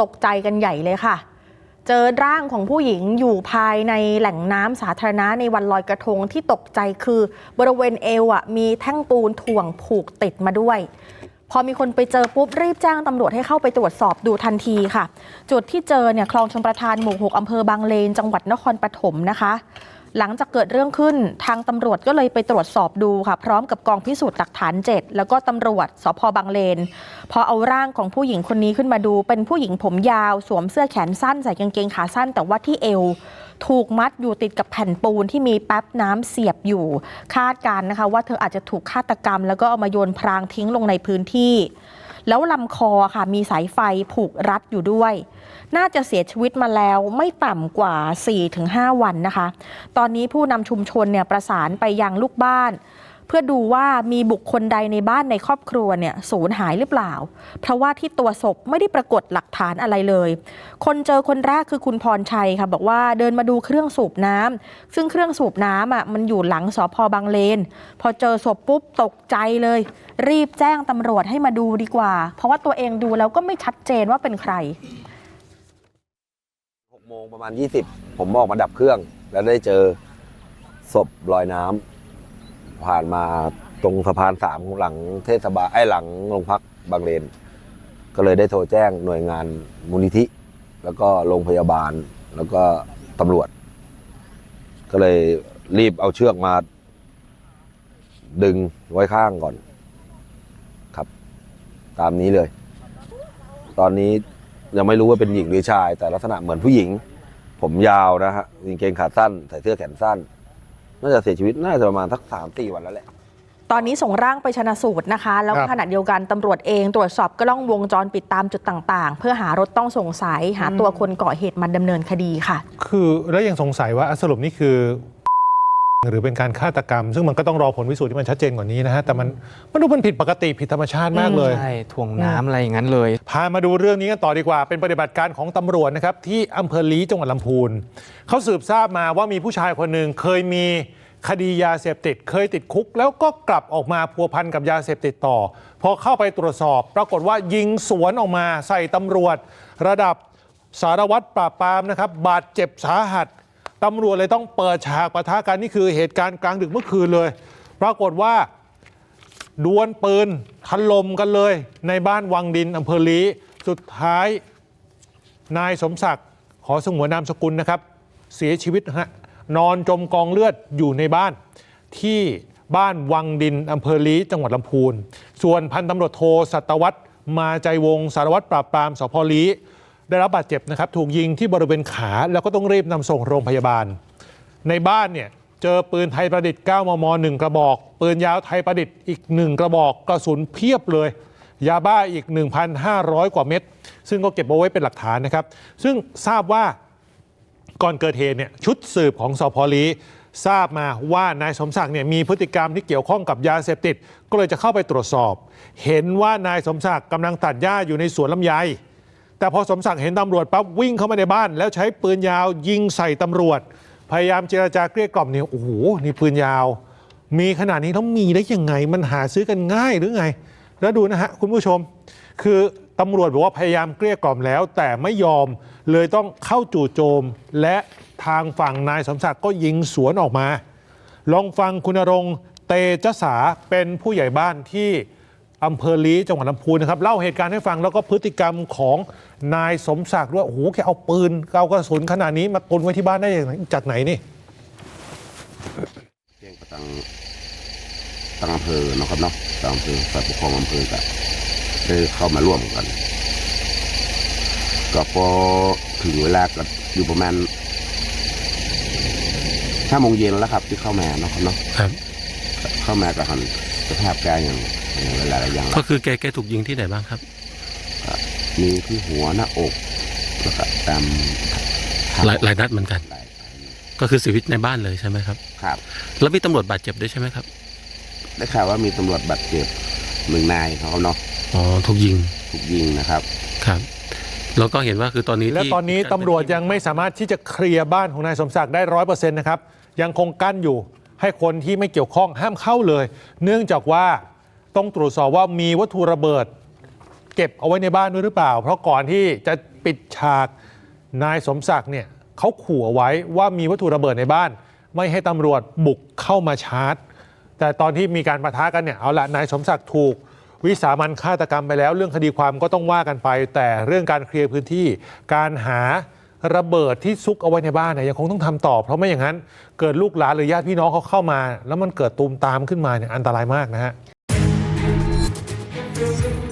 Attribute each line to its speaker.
Speaker 1: ตกใจกันใหญ่เลยค่ะ เจอร่างของผู้หญิงอยู่ภายในแหล่งน้ำสาธารณะในวันลอยกระทงที่ตกใจคือบริเวณเอวอะมีแท่งปูนถ่วงผูกติดมาด้วย พอมีคนไปเจอปุ๊บรีบแจ้งตำรวจให้เข้าไปตรวจสอบดูทันทีค่ะ จุดที่เจอเนี่ยคลองชลประทานหมู่6อำเภอบางเลน จังหวัดนครปฐมนะคะ หลังจากเกิดเรื่องขึ้นทางตำรวจก็เลยไปตรวจสอบดูค่ะ พร้อมกับกองพิสูจน์หลักฐาน 7 แล้วก็ตำรวจสพบางเลน พอเอาร่างของผู้หญิงคนนี้ขึ้นมาดู เป็นผู้หญิงผมยาว สวมเสื้อแขนสั้นใส่กางเกงขาสั้น แต่ว่าที่เอวถูกมัดอยู่ติดกับแผ่นปูนที่มีแป๊บน้ำเสียบอยู่ คาดการนะคะ ว่าเธออาจจะถูกฆาตกรรม แล้วก็เอามาโยนพรางทิ้งลงในพื้นที่ แล้วลำคอค่ะมีสายไฟผูกรัดอยู่ด้วย น่าจะเสียชีวิตมาแล้วไม่ต่ำกว่า 4-5 วันนะคะ ตอนนี้ผู้นำชุมชนเนี่ยประสานไปยังลูกบ้าน เพื่อดูว่ามีบุคคลใดในบ้านในครอบครัวเนี่ยสูญหายหรือเปล่า เพราะว่าที่ตัวศพไม่ได้ปรากฏหลักฐานอะไรเลย คนเจอคนแรกคือคุณพรชัยค่ะบอกว่าเดินมาดูเครื่องสูบน้ำซึ่งเครื่องสูบน้ำอะมันอยู่หลังสพบางเลน พอเจอศพปุ๊บตกใจเลย รีบแจ้งตำรวจให้มาดูดีกว่า เพราะว่าตัวเองดูแล้วก็ไม่ชัดเจนว่าเป็นใคร
Speaker 2: 6โมงประมาณ 20 ผมออกมาดับเครื่อง แล้วได้เจอศพลอยน้ำ ผ่านมาตรงสะพานสามหลังเทศบาลไอ้หลังโรงพักบางเลน ก็เลยได้โทรแจ้งหน่วยงานมูลนิธิ แล้วก็โรงพยาบาลแล้วก็ตำรวจ ก็เลยรีบเอาเชือกมา ดึงไว้ข้างก่อน ครับ ตามนี้เลย ตอนนี้ยังไม่รู้ว่าเป็นหญิงหรือชาย แต่ลักษณะเหมือนผู้หญิง ผมยาวนะฮะกางเกงขาสั้นใส่เสื้อแขนสั้น น่าจะเสียชีวิตน่าจะประมาณสักสามสี่วันแล้วแหละ
Speaker 1: ตอนนี้ส่งร่างไปชนะสูตรนะคะ แล้ว
Speaker 3: ครับ
Speaker 1: ขณะเดียวกันตำรวจเองตรวจสอบกล้องวงจรปิดตามจุดต่างๆ เพื่อหารถต้องสงสัยหาตัวคนก่อเหตุมาดำเนินคดีค่ะ
Speaker 3: คือแล้วยังสงสัยว่าอะสรุปนี่คือ หรือเป็นการฆาตกรรม ซึ่งมันก็ต้องรอผลพิสูจน์ที่มันชัดเจนกว่านี้นะฮะแต่มันมันดูมันผิดปกติผิดธรรมชาติมากเลย
Speaker 4: ใช่ถ่วงน้ำอะไรอย่างนั้นเลย
Speaker 3: พามาดูเรื่องนี้กันต่อดีกว่า เป็นปฏิบัติการของตำรวจนะครับ ที่อำเภอลีจังหวัดลำพูนเขาสืบทราบมาว่ามีผู้ชายคนหนึ่งเคยมีคดียาเสพติด เคยติดคุก แล้วก็กลับออกมาพัวพันกับยาเสพติดต่อ พอเข้าไปตรวจสอบ ปรากฏว่ายิงสวนออกมาใส่ตำรวจ ระดับสารวัตรปราบปรามนะครับบาดเจ็บสาหัส ตำรวจเลยต้องเปิดฉากปะทะกันนี่คือเหตุการณ์กลางดึกเมื่อคืนเลย ปรากฏว่าดวลปืนถล่มกันเลย ในบ้านวังดินอำเภอลีสุดท้ายนายสมศักดิ์ขอสงวนนามสกุลนะครับ เสียชีวิตนะฮะนอนจมกองเลือดอยู่ในบ้าน ที่บ้านวังดินอำเภอลีจังหวัดลำพูน ส่วนพันตำรวจโทสัตวัตรมาใจวงสารวัตรปราบปรามสพลี ได้รับบาดเจ็บนะครับถูกยิงที่บริเวณขาแล้วก็ต้องรีบนำส่งโรงพยาบาล ในบ้านเนี่ยเจอปืนไทยประดิษฐ์ 9 มม 1 กระบอก ปืนยาวไทยประดิษฐ์อีก 1 กระบอกกระสุนเพียบเลย ยาบ้าอีก 1,500 กว่าเม็ดซึ่งก็เก็บเอาไว้เป็นหลักฐานนะครับ ซึ่งทราบว่าก่อนเกิดเหตุเนี่ยชุดสืบของสพลีทราบมาว่านายสมศักดิ์เนี่ยมีพฤติกรรมที่เกี่ยวข้องกับยาเสพติด ก็เลยจะเข้าไปตรวจสอบ เห็นว่านายสมศักดิ์กำลังตัดหญ้าอยู่ในสวนลำไย แต่พอสมศักดิ์เห็นตำรวจปั๊บวิ่งเข้ามาในบ้าน แล้วใช้ปืนยาวยิงใส่ตำรวจ พยายามเจรจาเกลี้ยกล่อมเนี่ยโอ้โหนี่ปืนยาว มีขนาดนี้ต้องมีได้ยังไง มันหาซื้อกันง่ายหรือไง แล้วดูนะฮะคุณผู้ชม คือตำรวจบอกว่าพยายามเกลี้ยกล่อมแล้ว แต่ไม่ยอมเลยต้องเข้าจู่โจม และทางฝั่งนายสมศักดิ์ก็ยิงสวนออกมา ลองฟังคุณรงเตจสาเป็นผู้ใหญ่บ้านที่ อำเภอลีจังหวัดลำพูนนะครับเล่าเหตุการณ์ให้ฟังแล้วก็พฤติกรรมของนายสมศักดิ์ว่าโอ้โหแกเอาปืนเอากระสุนขนาดนี้มาตุนไว้ที่บ้านได้อย่างไรจากไหนนี่
Speaker 5: แจ้งกับทางทางอำเภอเนาะครับเนาะทางอำเภอฝ่ายปกครองอำเภอก็ได้เข้ามาร่วมกันก็พอถึงเวลาก็อยู่ประมาณห้าโมงเย็นแล้วครับที่เข้ามาเนาะครับเนาะ
Speaker 6: ครับ
Speaker 5: เข้ามากับหันสภาพกายอย่าง อย่างเวลาอย่าง
Speaker 6: ก็คือแกแกถูกยิงที่ไหนบ้างครับ
Speaker 5: มีที่หัวหน้าอกแล้วก็ตามเท้
Speaker 6: หลายหลายนัดเหมือนกัน
Speaker 5: หลาย
Speaker 6: ก็คือเสียชีวิตในบ้านเลยใช่ไหมครับ
Speaker 5: ครับ
Speaker 6: แล้วมีตำรวจบาดเจ็บด้วยใช่ไหมครับ
Speaker 5: ได้ข่าวว่ามีตำรวจบาดเจ็บหนึ่งนายเขาเนาะ
Speaker 6: อ๋อถูกยิง
Speaker 5: ถูกยิงนะครับ
Speaker 6: ครับแล้วก็เห็นว่าคือตอนนี้
Speaker 3: และ
Speaker 6: ที่
Speaker 3: ตอนนี้ตำรวจยังไม่สามารถที่จะเคลียร์บ้านของนายสมศักดิ์ได้ร้อยเปอร์เซ็นต์นะครับ ยังคงกั้นอยู่ให้คนที่ไม่เกี่ยวข้องห้ามเข้าเลย เนื่องจากว่า ต้องตรวจสอบว่ามีวัตถุระเบิด เก็บเอาไว้ในบ้านด้วยหรือเปล่า เพราะก่อนที่จะปิดฉากนายสมศักดิ์เนี่ยเขาขู่เอาไว้ว่ามีวัตถุระเบิดในบ้าน ไม่ให้ตำรวจบุกเข้ามาชาร์จ แต่ตอนที่มีการประทะกันเนี่ยเอาละนายสมศักดิ์ถูก วิสามันฆาตกรรมไปแล้ว เรื่องคดีความก็ต้องว่ากันไป แต่เรื่องการเคลียร์พื้นที่การหาระเบิดที่ซุกเอาไว้ในบ้านเนี่ยยังคงต้องทำต่อ เพราะไม่อย่างนั้นเกิดลูกหลานหรือญาติพี่น้องเขาเข้ามา แล้วมันเกิดตูมตามขึ้นมาเนี่ยอันตรายมากนะฮะ thank